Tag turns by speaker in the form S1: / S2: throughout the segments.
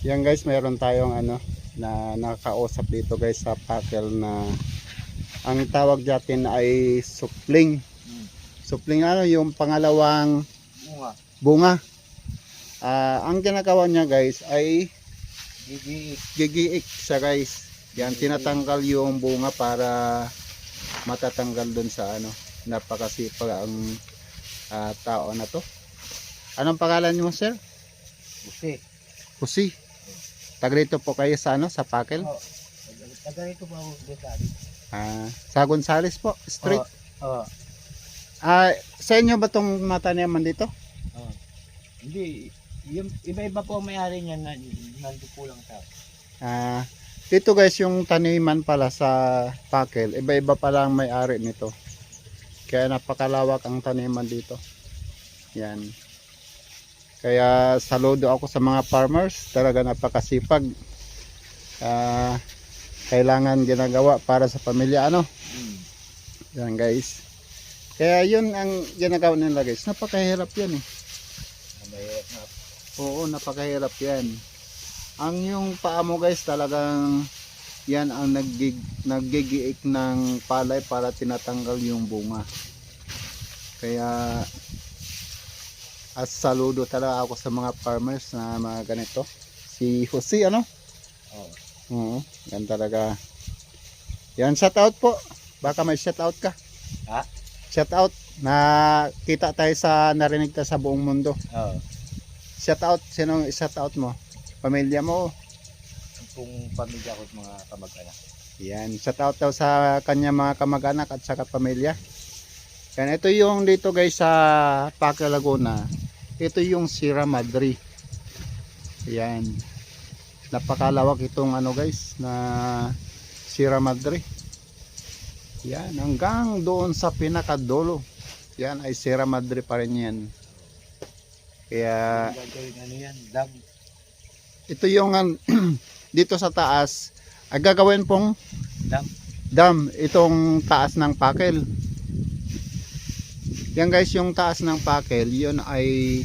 S1: Yan guys, mayroon tayong ano na nakakausap dito guys sa pakel na ang tawag natin ay supling.
S2: Hmm.
S1: Supling ano yung pangalawang
S2: Bunga.
S1: bunga. Ah, ang ginagawa niya guys ay
S2: Gigiit.
S1: gigiik siya guys. Yan tinatanggal yung bunga para matatanggal dun sa ano napakasipag ang ah, tao na to. Anong pangalan niyo sir?
S2: Busi.
S1: Pusi. Taga dito po kayo sa ano sa pakel?
S2: Oh. Taga pa ako dekade.
S1: Ah, sa Gonzales po, street.
S2: Oo.
S1: Ah, sa inyo ba tong mataniman dito?
S2: Oo. Hindi. Yung, iba-iba po may-ari niyan na nandito po lang sa
S1: Ah, dito guys yung taniman pala sa pakel, iba-iba pala ang may-ari nito. Kaya napakalawak ang taniman dito. Yan. Kaya saludo ako sa mga farmers, talaga napakasipag. Ah, kailangan ginagawa para sa pamilya ano.
S2: Hmm.
S1: Yan guys. Kaya yun ang ginagawa nila guys. Napakahirap yan eh. Oo, napakahirap yan. Ang yung paa mo guys talagang yan ang naggig, naggigiik ng palay para tinatanggal yung bunga. Kaya at saludo talaga ako sa mga farmers na mga ganito. Si Jose ano?
S2: Oo.
S1: Oo, yan talaga. Yan, shout out po. Baka may shout out ka.
S2: Ha?
S1: Shout out na kita tayo sa narinig tayo sa buong mundo.
S2: Oo.
S1: Shout out, sinong shout out mo? Pamilya mo.
S2: Kung pamilya ko at mga kamag-anak.
S1: Yan, shout out daw sa kanya mga kamag-anak at saka pamilya. Yan, ito yung dito guys sa Paca Laguna. Ito yung Sierra Madre. Yan. Napakalawak itong ano guys na Sierra Madre. Yan, hanggang doon sa pinakadulo. Yan ay Sierra Madre pa rin yan. Kaya
S2: ano
S1: ito yung dito sa taas ay gagawin pong
S2: Dam.
S1: dam itong taas ng pakel yan guys yung taas ng pakel yun ay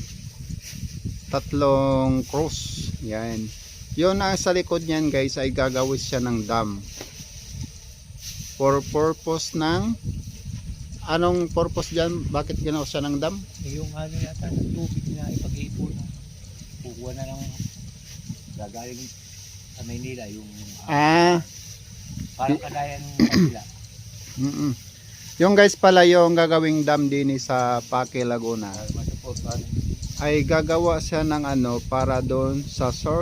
S1: tatlong cross. Yan. Yun ang sa likod niyan guys ay gagawin siya ng dam. For purpose ng anong purpose dyan? Bakit ginawa siya ng dam?
S2: Yung ano yata ng tubig na ipag-ipon. Kukuha na lang gagaling sa Maynila yung
S1: ah
S2: ah, parang kagaya ng Manila.
S1: mm yung guys pala yung gagawing dam din sa Paque Laguna. Ay gagawa siya ng ano para doon sa source